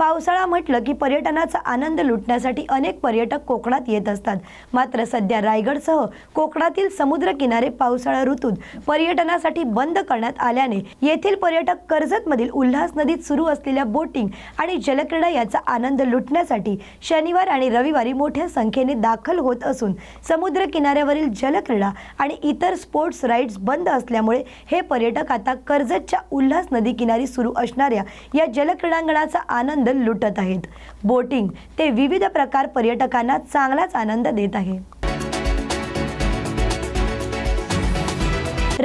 पावसाळा म्हटलं की पर्यटनाचा आनंद लुटण्यासाठी अनेक पर्यटक कोकणात येत असतात. मात्र सध्या रायगडसह कोकणातील समुद्रकिनारे पावसाळा ऋतूत पर्यटनासाठी बंद करण्यात आल्याने येथील पर्यटक कर्जतमधील उल्हास नदीत सुरू असलेल्या बोटिंग आणि जलक्रीडा याचा आनंद लुटण्यासाठी शनिवार आणि रविवारी मोठ्या संख्येने दाखल होत असून समुद्र किनाऱ्यावरील जलक्रीडा आणि इतर स्पोर्ट्स राईड्स बंद असल्यामुळे हे पर्यटक आता कर्जतच्या उल्हास नदी किनारी सुरू असणाऱ्या या जलक्रीडांगणाचा आनंद लुटत आहेत. बोटिंग ते विविध प्रकार पर्यटकांना चांगलाच आनंद देत आहे.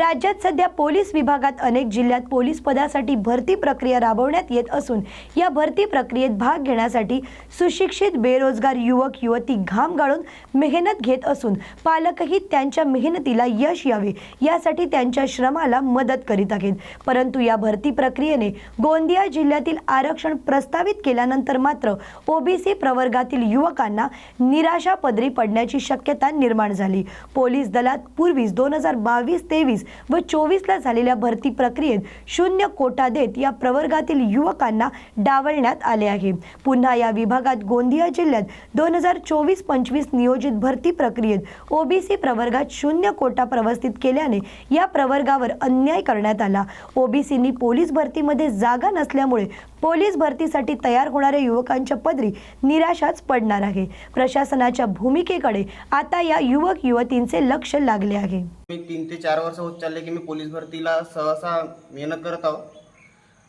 राज्यात सध्या पोलीस विभागात अनेक जिल्ह्यात पोलीस पदासाठी भरती प्रक्रिया राबवण्यात येत असून या भरती प्रक्रियेत भाग घेण्यासाठी सुशिक्षित बेरोजगार युवक युवती घाम गाळून मेहनत घेत असून पालकही त्यांच्या मेहनतीला यश यावे यासाठी त्यांच्या श्रमाला मदत करीत आहेत. परंतु या भरती प्रक्रियेने गोंदिया जिल्ह्यातील आरक्षण प्रस्तावित केल्यानंतर मात्र ओबीसी प्रवर्गातील युवकांना निराशा पदरी पडण्याची शक्यता निर्माण झाली. पोलीस दलात पूर्वीच दोन हजार बावीस तेवीस व चोवीसला झालेल्या भरती प्रक्रियेत शून्य कोटा देत या प्रवर्गातील युवकांना डावलण्यात आले आहे. पुन्हा या विभागात गोंदिया जिल्ह्यात दोन हजार चोवीस पंचवीस नियोजित भरती प्रक्रियेत ओबीसी प्रवर्गात शून्य कोटा प्रवस्थित केल्याने या प्रवर्गावर अन्याय करण्यात आला. ओबीसींनी पोलीस भरतीमध्ये जागा नसल्यामुळे पोलीस भरतीसाठी तयार होणाऱ्या युवकांच्या पदरी निराशाच पडणार आहे. प्रशासनाच्या भूमिकेकडे आता या युवक युवतींचे लक्ष लागले आहे. मी तीन ते चार वर्ष होत चालले की मी पोलीस भरतीला सहसा मेहनत करत आहो.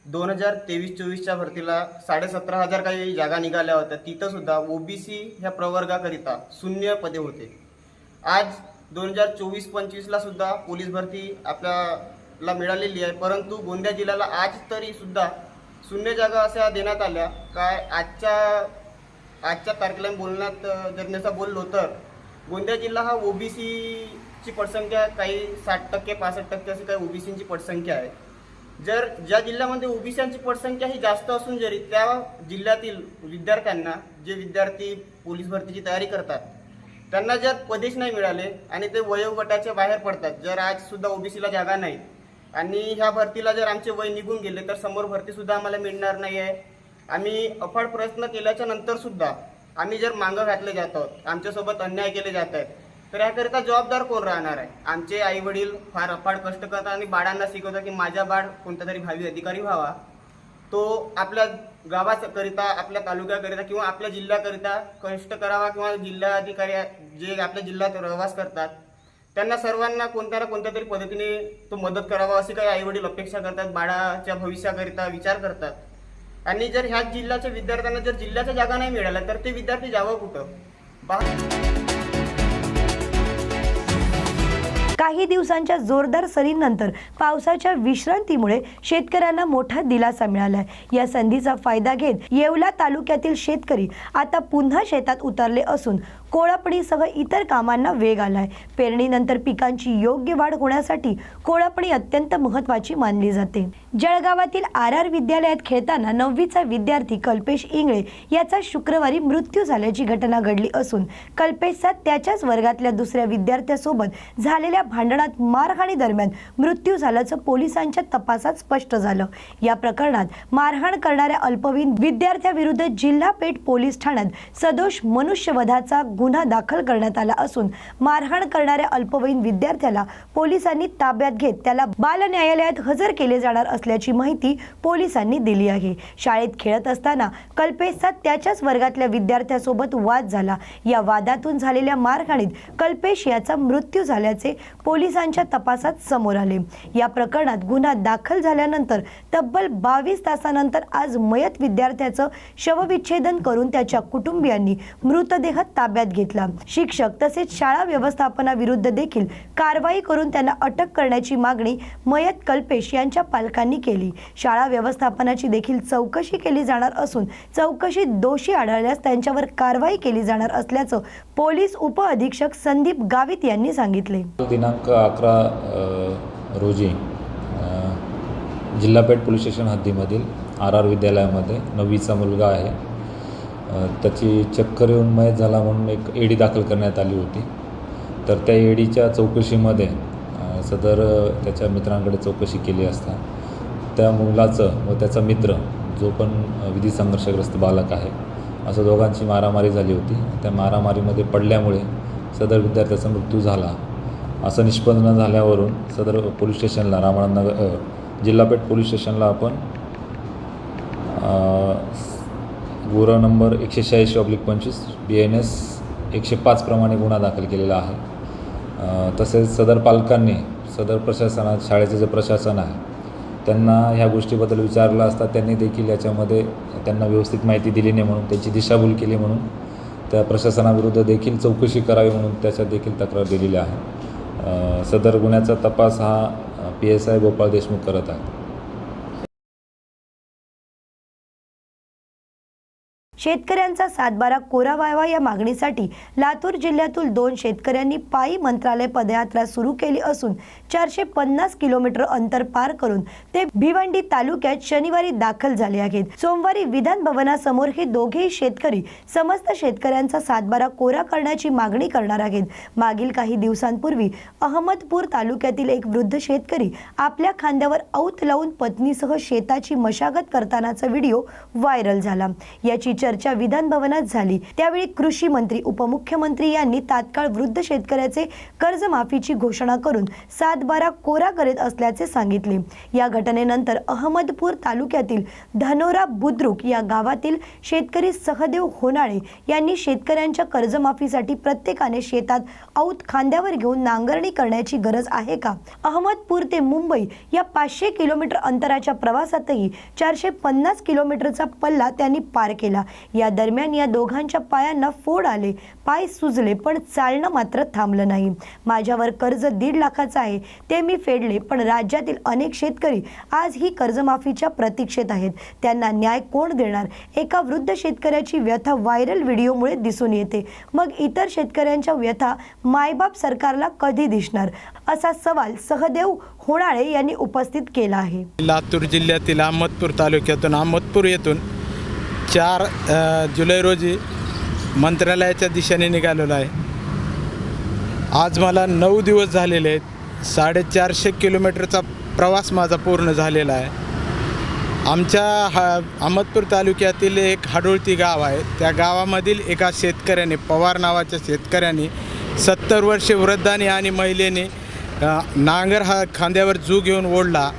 दोन हजार तेवीस चोवीसच्या भरतीला साडेसतरा हजार काही जागा निघाल्या होत्या. तिथंसुद्धा ओ बी सी ह्या प्रवर्गाकरिता शून्य पदे होते. आज दोन हजार चोवीस पंचवीसला सुद्धा पोलीस भरती आपल्याला मिळालेली आहे. परंतु गोंदिया जिल्ह्याला आज तरी सुद्धा शून्य जागा अशा देण्यात आल्या. काय आजच्या आजच्या तारखेला बोलण्यात जर नसा बोललो तर गोंदिया जिल्हा हा ओबीसीची पटसंख्या काही साठ टक्के पासष्ट टक्के अशी काही ओबीसींची पटसंख्या आहे. जर ज्या जिल्ह्यामध्ये ओबीसींची पटसंख्या ही जास्त असून जरी त्या जिल्ह्यातील विद्यार्थ्यांना जे विद्यार्थी पोलीस भरतीची तयारी करतात त्यांना जर पदेश नाही मिळाले आणि ते वयोगटाच्या बाहेर पडतात जर आजसुद्धा ओबीसीला जागा नाही आणि ह्या भरतीला जर आमचे वय निघून गेले तर समोर भरती सुद्धा आम्हाला मिळणार नाही आहे आम्ही अफाट प्रयत्न केल्याच्यानंतर सुद्धा आम्ही जर मागं घातले जात आहोत आमच्यासोबत अन्याय केले जात आहेत तर याकरिता जबाबदार कोण राहणार आहे? आमचे आई वडील फार अफाट कष्ट करतात आणि बाळांना शिकवतात की माझा बाळ कोणता तरी भावी अधिकारी व्हावा. तो आपल्या गावाकरिता आपल्या तालुक्याकरिता किंवा आपल्या जिल्ह्याकरिता कष्ट करावा किंवा जिल्हाधिकारी जे आपल्या जिल्ह्यात प्रवास करतात त्यांना सर्वांना कोणत्या ना कोणत्या तरी पद्धतीने तो मदत करावा अशी काही आईवडील अपेक्षा करतात बाळाच्या भविष्याकरिता विचार करतात. आणि जर ह्या जिल्ह्याच्या विद्यार्थ्यांना जर जिल्ह्याच्या जागा नाही मिळाल्या तर ते विद्यार्थी जावं कुठं? काही दिवसांच्या जोरदार सरींनंतर पावसाच्या विश्रांतीमुळे शेतकऱ्यांना मोठा दिलासा मिळालाय. या संधीचा फायदा घेत येवला तालुक्यातील शेतकरी आता पुन्हा शेतात उतरले असून कोळपणीसह इतर कामांना वेग आलाय. पेरणीनंतर पिकांची योग्य वाढ होण्यासाठी कोळपणी अत्यंत महत्वाची मानली जाते. जळगावातील आर आर विद्यालयात खेळताना नववीचा विद्यार्थी कल्पेश इंगळे याचा शुक्रवारी मृत्यू झाल्याची घटना घडली असून कल्पेशचा त्याच्याच वर्गातल्या दुसऱ्या विद्यार्थ्यासोबत झालेल्या भांडणात मारहाणी दरम्यान मृत्यू झाल्याचं पोलिसांच्या तपासात स्पष्ट झालं. या प्रकरणात मारहाण करणाऱ्या अल्पवयीन विद्यार्थ्याविरुद्ध जिल्हा पेठ पोलीस ठाण्यात सदोष मनुष्यवधाचा गुन्हा दाखल करण्यात आला असून मारहाण करणाऱ्या अल्पवयीन विद्यार्थ्याला पोलिसांनी ताब्यात घेत त्याला बाल न्यायालयात हजर केले जाणार असल्याची माहिती पोलिसांनी दिली आहे. शाळेत खेळत असताना कल्पेशचा त्याच्याच वर्गातल्या विद्यार्थ्यासोबत वाद झाला. या वादातून झालेल्या मारहाणीत कल्पेश याचा मृत्यू झाल्याचे पोलिसांच्या तपासात समोर आले. या प्रकरणात गुन्हा दाखल झाल्यानंतर तब्बल बावीस तासानंतर आज मयत विद्यार्थ्याचं शवविच्छेदन करून त्याच्या कुटुंबियांनी मृतदेह ताब्यात घेतला. शिक्षक तसेच शाळा व्यवस्थापनाविरुद्ध देखील कारवाई करून त्यांना अटक करण्याची मागणी मयत कल्पेश यांच्या पालकांनी केली. शाळा व्यवस्थापनाची देखील चौकशी केली जाणार असून चौकशीत दोषी आढळल्यास त्यांच्यावर कारवाई केली जाणार असल्याचं पोलीस उपअधीक्षक संदीप गावित यांनी सांगितले. दिनांक अकरा रोजी जिल्हापेठ पोलीस स्टेशन हद्दीमधील आर आर विद्यालयामध्ये नववीचा मुलगा आहे. त्याची चक्कर येऊन मयत झाला म्हणून एक एडी दाखल करण्यात आली होती. तर त्या एडीच्या चौकशीमध्ये सदर त्याच्या मित्रांकडे चौकशी केली असता. त्या मुलाचं व त्याचा मित्र जो पण विधी संघर्षग्रस्त बालक आहे असं दोघांची मारामारी झाली होती. त्या मारामारीमध्ये पडल्यामुळे सदर विद्यार्थ्याचा मृत्यू झाला. असं निष्पन्न झाल्यावरून सदर पोलीस स्टेशनला रामानंद नगर पोलीस स्टेशनला आपण गुन्हा नंबर एकशे शहाऐंशी ऑब्लिक पंचवीस बी एन एस एकशे पाचप्रमाणे गुन्हा दाखल केलेला आहे. तसेच सदर पालकांनी सदर प्रशासनात शाळेचं जे प्रशासन आहे त्यांना ह्या गोष्टीबद्दल विचारलं असता त्यांनी देखील याच्यामध्ये त्यांना व्यवस्थित माहिती दिली नाही म्हणून त्यांची दिशाभूल केली म्हणून त्या प्रशासनाविरुद्ध देखील चौकशी करावी म्हणून त्याच्यात देखील तक्रार दिलेली आहे. सदर गुन्ह्याचा तपास हा P S I Gopal Deshmukh करत आहे. शेतकऱ्यांचा सातबारा कोरा व्हावा या मागणीसाठी लातूर जिल्ह्यातील दोन शेतकऱ्यांनी पायी मंत्रालय पदयात्रा सुरू केली असून चारशे पन्नास किलोमीटर अंतर पार करून ते भिवंडी तालुक्यात शनिवारी दाखल झाले आहेत. सोमवारी विधान भवनासमोर हे दोघेही शेतकरी समस्त शेतकऱ्यांचा सातबारा कोरा करण्याची मागणी करणार आहेत. मागील काही दिवसांपूर्वी अहमदपूर तालुक्यातील एक वृद्ध शेतकरी आपल्या खांद्यावर औत लावून पत्नीसह शेताची मशागत करतानाचा व्हिडिओ व्हायरल झाला. याची चर्चा विधान भवनात झाली. त्यावेळी कृषी मंत्री उपमुख्यमंत्री यांनी तात्काळ वृद्ध शेतकऱ्याचे कर्जमाफीची घोषणा करून सातबारा कोरा करीत असल्याचे सांगितले. या घटनेनंतर अहमदपूर तालुक्यातील धनोरा बुद्रुक या गावातील शेतकरी सहदेव होनाळे यांनी शेतकऱ्यांच्या कर्जमाफीसाठी प्रत्येकाने शेतात औत खांद्यावर घेऊन नांगरणी करण्याची गरज आहे का? अहमदपूर ते मुंबई या पाचशे किलोमीटर अंतराच्या प्रवासातही चारशे पन्नास किलोमीटरचा पल्ला त्यांनी पार केला. या दरम्यान या दोघांच्या पायांना फोड आले. पाय सुजले पण चालणं मात्र थांबलं नाही. माझ्यावर कर्ज दीड लाखाचं आहे ते मी फेडले पण राज्यातील अनेक शेतकरी आज ही कर्जमाफीच्या प्रतीक्षेत आहेत. त्यांना न्याय कोण देणार? एका वृद्ध शेतकऱ्याची व्यथा व्हायरल व्हिडिओमुळे दिसून येते. मग इतर शेतकऱ्यांच्या व्यथा मायबाप सरकारला कधी दिसणार? असा सवाल सहदेव होणाळे यांनी उपस्थित केला आहे. लातूर जिल्ह्यातील अहमदपूर तालुक्यातून अहमदपूर येथून चार जुलै रोजी मंत्रालयाच्या दिशेने निघालेलो आहे. आज मला नऊ दिवस झालेले आहेत. साडेचारशे किलोमीटरचा प्रवास माझा पूर्ण झालेला आहे. आमच्या हा अहमदपूर तालुक्यातील एक हाडोळती गाव आहे. त्या गावामधील एका शेतकऱ्याने पवार नावाच्या शेतकऱ्याने सत्तर वर्षे वृद्धाने आणि महिलेने नांगर हा खांद्यावर जू घेऊन ओढला.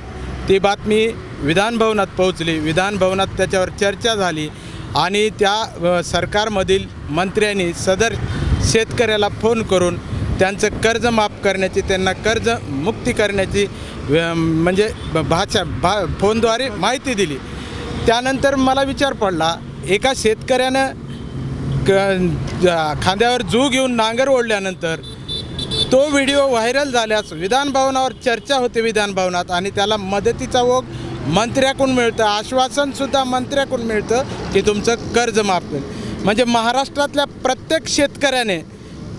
ती बातमी विधानभवनात पोहोचली. विधानभवनात त्याच्यावर चर्चा झाली. आणि त्या सरकारमधील मंत्र्यांनी सदर शेतकऱ्याला फोन करून त्यांचं कर्ज माफ करण्याची त्यांना कर्ज मुक्ती करण्याची म्हणजे ब- भाषा भा फोनद्वारे माहिती दिली. त्यानंतर मला विचार पडला एका शेतकऱ्यानं क खांद्यावर जू घेऊन नांगर ओढल्यानंतर तो व्हिडिओ व्हायरल झाल्यास विधानभवनावर चर्चा होते विधानभवनात आणि त्याला मदतीचा ओघ मंत्र्याकडून मिळतं आश्वासनसुद्धा मंत्र्याकडून मिळतं की तुमचं कर्ज माफ होईल. म्हणजे महाराष्ट्रातल्या प्रत्येक शेतकऱ्याने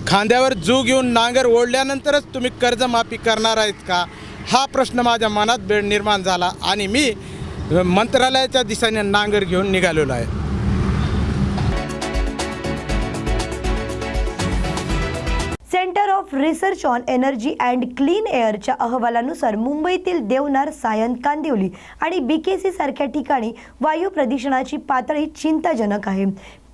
खांद्यावर जू घेऊन नांगर ओढल्यानंतरच तुम्ही कर्जमाफी करणार आहेत का? हा प्रश्न माझ्या मनात बेड निर्माण झाला आणि मी मंत्रालयाच्या दिशेने नांगर घेऊन निघालेलो आहे. Centre of research on energy and clean एअरच्या अहवालानुसार मुंबईतील देवनार सायन कांदिवली आणि बी के सारख्या ठिकाणी वायू प्रदूषणाची पातळी चिंताजनक आहे.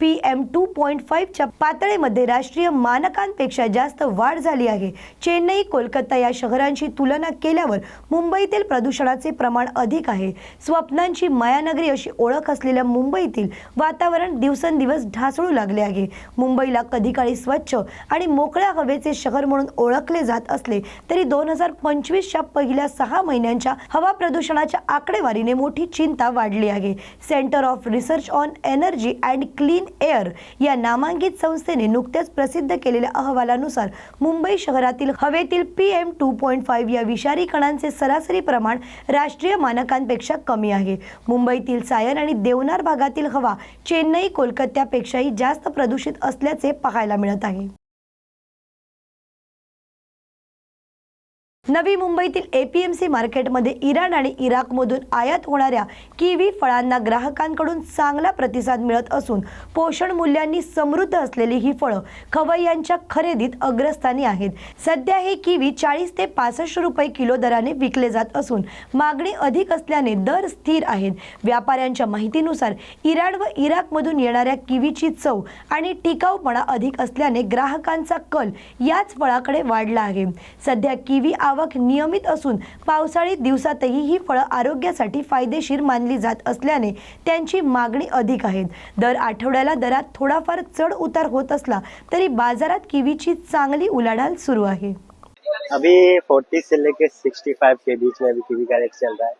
पी एम टू पॉईंट फाईव्हच्या पातळीमध्ये राष्ट्रीय मानकांपेक्षा जास्त वाढ झाली आहे. चेन्नई कोलकाता या शहरांशी तुलना केल्यावर मुंबईतील प्रदूषणाचे प्रमाण अधिक आहे. स्वप्नांची मायानगरी अशी ओळख असलेल्या मुंबईतील वातावरण दिवसेंदिवस ढासळू लागले आहे. मुंबईला कधी काळी स्वच्छ आणि मोकळ्या हवेचे शहर म्हणून ओळखले जात असले तरी दोन हजार पंचवीसच्या पहिल्या सहा महिन्यांच्या हवा प्रदूषणाच्या आकडेवारीने मोठी चिंता वाढली आहे. Centre of research on energy and clean air या नामांकित संस्थेने नुकत्याच प्रसिद्ध केलेल्या अहवालानुसार मुंबई शहरातील हवेतील P M two point five या विषारी कणांचे सरासरी प्रमाण राष्ट्रीय मानकांपेक्षा कमी आहे. मुंबईतील सायन आणि देवनार भागातील हवा चेन्नई कोलकात्यापेक्षाही जास्त प्रदूषित असल्याचे पाहायला मिळत आहे. नवी मुंबईतील एपीएमसी मार्केटमध्ये इराण आणि इराकमधून आयात होणाऱ्या किवी फळांना ग्राहकांकडून चांगला प्रतिसाद मिळत असून पोषण मूल्यांनी समृद्ध असलेली ही फळं खवय्यांच्या खरेदीत अग्रस्थानी आहेत. सध्या हे किवी चाळीस ते पासष्ट रुपये किलो दराने विकले जात असून मागणी अधिक असल्याने दर स्थिर आहेत. व्यापाऱ्यांच्या माहितीनुसार इराण व इराकमधून येणाऱ्या किवीची चव आणि टिकाऊपणा अधिक असल्याने ग्राहकांचा कल याच फळाकडे वाढला आहे. सध्या किवी आवक नियमित असून पावसाळी दिवसातही ही फळं आरोग्यासाठी फायदेशीर मानली जात असल्याने त्यांची मागणी अधिक आहे. दर आठवड्याला दरात थोडाफार चढ उतार होत असला तरी बाजारात किवीची चांगली उलाढाल सुरू आहे. अभी फोर्टी से लेके सिक्सटी फाइव के बीच में अभी कीवी का रेट चल रहा है।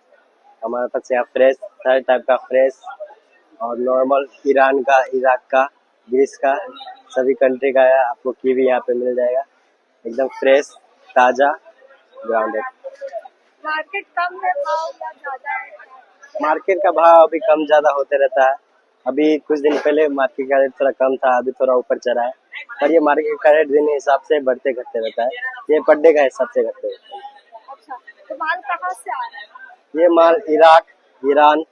हमारे पास यहाँ फ्रेश हर टाइप का फ्रेश और नॉर्मल ईरान का इराक का ग्रीस का सभी कंट्री का है आपको कीवी यहाँ पे मिल जाएगा। एकदम फ्रेश ताज़ा ग्राउंडेड मार्केट कम है भाव या ज़्यादा है? मार्केट का भाव अभी कम ज़्यादा होते रहता है। अभी कुछ दिन पहले मार्केट का रेट थोड़ा कम था अभी थोड़ा ऊपर चढ़ा है। पर ये मार्केट का रेट दिन हिसाब से बढ़ते घटते रहता है। ये पर डे का हिसाब से घटते रहता है। अच्छा तो माल कहाँ से आ रहा है? ये माल इराक ईरान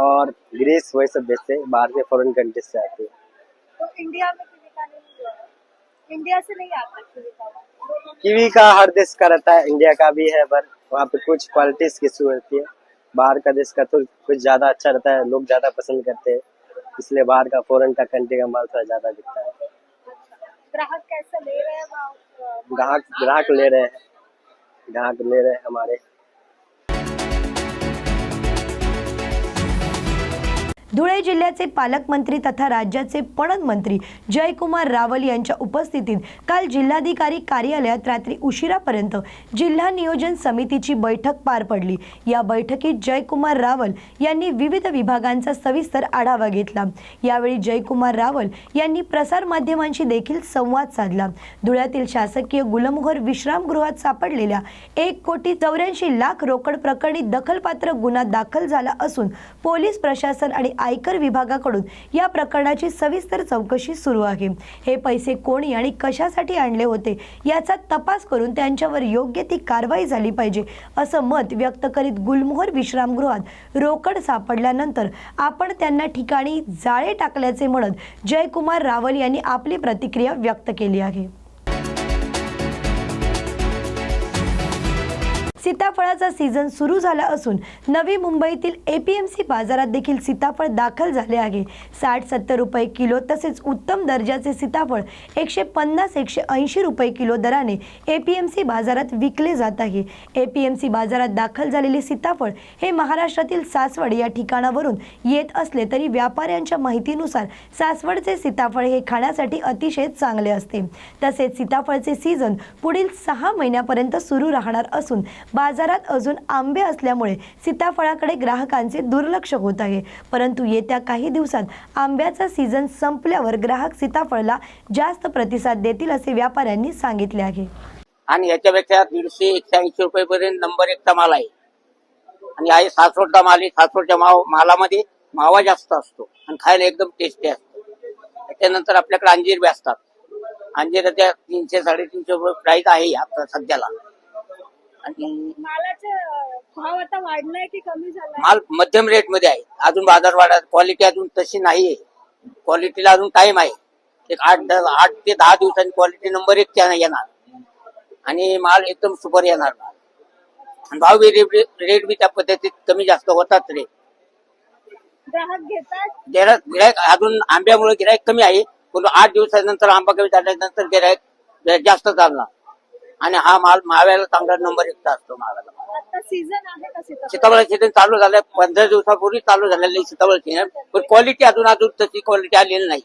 और ग्रीस वही सब देश हैं बाहर के फॉरेन कंट्रीज़ से आती है। तो इंडिया में इंडिया से नहीं आता। कीवी का हर देश का रहता है इंडिया का भी है पर वहाँ पे कुछ क्वालिटीज की इशू रहती है। बाहर का देश का तो कुछ ज़्यादा अच्छा रहता है लोग ज़्यादा पसंद करते हैं। इसलिए बाहर का फॉरन का कंट्री का माल थोड़ा ज़्यादा बिकता है। ग्राहक कैसे ले रहे हैं ग्राहक ग्राहक ले रहे हैं। ग्राहक ले रहे हैं हमारे। धुळे जिल्ह्याचे पालकमंत्री तथा राज्याचे पणन मंत्री जयकुमार रावल यांच्या उपस्थितीत काल जिल्हाधिकारी कार्यालयात रात्री उशिरापर्यंत जिल्हा नियोजन समितीची बैठक पार पडली. या बैठकीत जयकुमार रावल यांनी विविध विभागांचा सविस्तर आढावा घेतला. यावेळी जयकुमार रावल यांनी प्रसार माध्यमांशी देखील संवाद साधला. धुळ्यातील शासकीय गुलमोहर विश्रामगृहात सापडलेल्या एक कोटी चौऱ्याऐंशी लाख रोकड प्रकरणी दखलपात्र गुन्हा दाखल झाला असून पोलीस प्रशासन आणि आयकर विभागाकडून या प्रकरणाची सविस्तर चौकशी सुरू आहे. हे पैसे कोणी आणि कशासाठी आणले होते याचा तपास करून त्यांच्यावर योग्य ती कारवाई झाली पाहिजे असं मत व्यक्त करीत गुलमोहर विश्रामगृहात रोकड सापडल्यानंतर आपण त्यांना ठिकाणी जाळे टाकल्याचे म्हणत जयकुमार रावल यांनी आपली प्रतिक्रिया व्यक्त केली आहे. सीताफळाचा सीझन सुरू झाला असून नवी मुंबईतील ए पी एम सी बाजारात देखील सीताफळ दाखल झाले आहे. साठ सत्तर रुपये किलो तसेच उत्तम दर्जाचे सीताफळ एकशे पन्नास एकशे ऐंशी रुपये किलो दराने ए पी एम सी बाजारात विकले जात आहे. ए पी एम सी बाजारात दाखल झालेले सीताफळ हे महाराष्ट्रातील सासवड या ठिकाणावरून येत असले तरी व्यापाऱ्यांच्या माहितीनुसार सासवडचे सीताफळ हे खाण्यासाठी अतिशय चांगले असते. तसेच सीताफळचे सीझन पुढील सहा महिन्यापर्यंत सुरू राहणार असून बाजारात अजून आंबे असल्यामुळे सीताफळाकडे ग्राहकांचे दुर्लक्ष होत आहे. परंतु येत्या काही दिवसात आंब्याचा सीझन संपल्यावर ग्राहक सीताफळला जास्त प्रतिसाद देतील असे व्यापाऱ्यांनी सांगितले आहे. आणि याच्यापेक्षा दीडशे एकशे ऐंशी रुपये पर्यंत नंबर एकचा माल आहे. आणि आहे सासवडचा माल आहे सासवडच्या माव मालामध्ये मावा जास्त असतो आणि खायला एकदम टेस्टी असतो. त्याच्यानंतर आपल्याकडे अंजीर बी असतात. अंजिराच्या तीनशे साडेतीनशे रुपये प्राईस आहे आता सध्याला. मालाचे भाव आता वाढलाय की कमी झालाय? माल मध्यम रेटमध्ये आहे. अजून बाजार वाढत क्वालिटी अजून तशी नाही आहे क्वालिटीला अजून टाइम आहे. एक आठ आठ ते दहा दिवसांनी क्वालिटी नंबर एक येणार. आणि माल एकदम सुपर येणार. भाव बी रेट रेट बी त्या पद्धतीत कमी जास्त होतात रेट ग्राहक घेतात? गिरायक अजून आंब्यामुळे गिरायक कमी आहे. पण आठ दिवसानंतर आंबा कमी झाल्यानंतर गिरायक जास्त चालणार. आणि हा माल माव्याला चांगला नंबर एकचा असतो माव्याला आता सीझन आहे का सीताफळ? सीताफळ सीजन चालू झालंय. पंधरा दिवसापूर्वी चालू झालेलं आहे सीताफळ सीजन पण क्वालिटी अजून अजून तशी क्वालिटी आलेली नाही.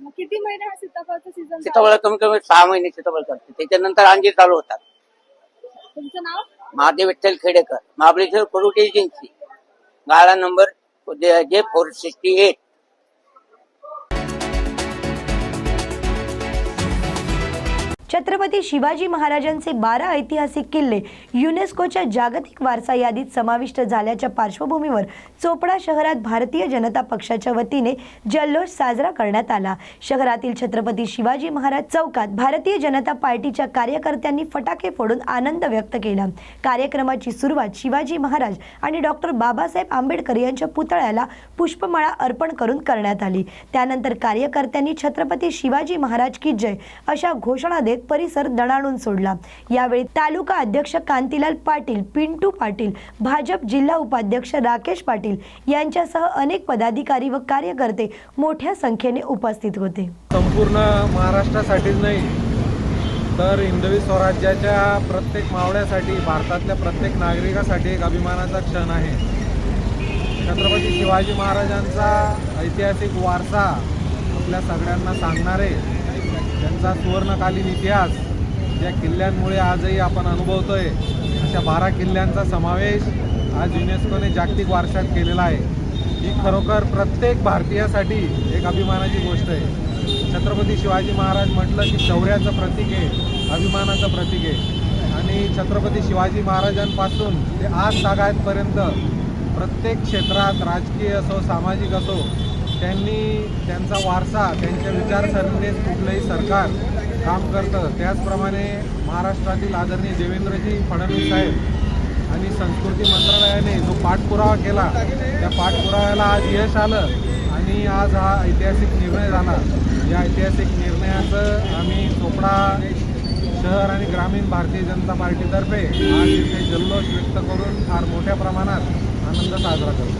मग किती महिने हा सीताफळचं सीझन सीताफळ कमी कमी सहा महिने सीताफळ चालते त्याच्यानंतर अंजीर चालू होतात. तुमचं नाव? महादेव विठ्ठल खेडेकर. महाबळेश्वर प्रोडक्ट एजन्सी गाळा number J four sixty eight Chhatrapati Shivaji महाराजांचे बारा ऐतिहासिक किल्ले युनेस्कोच्या जागतिक वारसा यादीत समाविष्ट झाल्याच्या पार्श्वभूमीवर चोपडा शहरात भारतीय जनता पक्षाच्या वतीने जल्लोष साजरा करण्यात आला. शहरातील छत्रपती शिवाजी महाराज चौकात भारतीय जनता पार्टीच्या कार्यकर्त्यांनी फटाके फोडून आनंद व्यक्त केला. कार्यक्रमाची सुरुवात शिवाजी महाराज आणि डॉक्टर बाबासाहेब आंबेडकर यांच्या पुतळ्याला पुष्पमाळा अर्पण करून करण्यात आली. त्यानंतर कार्यकर्त्यांनी छत्रपती शिवाजी महाराज की जय अशा घोषणा देत परिसर दणाणून सोडला. यावेळी तालुका अध्यक्ष कांतीलाल पाटील पिंटू पाटील भाजप जिल्हा उपाध्यक्ष राकेश पाटील यांच्यासह अनेक पदाधिकारी व कार्यकर्ते मोठ्या संख्येने उपस्थित होते. संपूर्ण महाराष्ट्रासाठीच नाही तर हिंदवी स्वराज्याच्या प्रत्येक मावळ्यासाठी भारतातल्या प्रत्येक नागरिकासाठी एक अभिमानाचा क्षण आहे. छत्रपती शिवाजी महाराजांचा ऐतिहासिक वारसा आपल्या सगळ्यांना सांगणारे त्यांचा सुवर्णकालीन इतिहास ज्या किल्ल्यांमुळे आजही आपण अनुभवतोय. अशा बारा किल्ल्यांचा समावेश आज युनेस्कोने जागतिक वारशात केलेला आहे. ही खरोखर प्रत्येक भारतीयासाठी एक अभिमानाची गोष्ट आहे. छत्रपती शिवाजी महाराज म्हटलं की शौर्याचं प्रतीक आहे अभिमानाचं प्रतीक आहे. आणि छत्रपती शिवाजी महाराजांपासून ते आज तागायतपर्यंत प्रत्येक क्षेत्रात राजकीय असो सामाजिक असो त्यांनी त्यांचा वारसा त्यांच्या विचारसरणीनेच कुठलंही सरकार काम करतं. त्याचप्रमाणे महाराष्ट्रातील आदरणीय देवेंद्रजी फडणवीस साहेब आणि संस्कृती मंत्रालयाने जो पाठपुरावा केला त्या पाठपुराव्याला आज यश आलं आणि आज हा ऐतिहासिक निर्णय झाला. या ऐतिहासिक निर्णयाचं आम्ही चोपडा शहर आणि ग्रामीण भारतीय जनता पार्टीतर्फे आज इथे जल्लोष व्यक्त करून फार मोठ्या प्रमाणात आनंद साजरा करतो.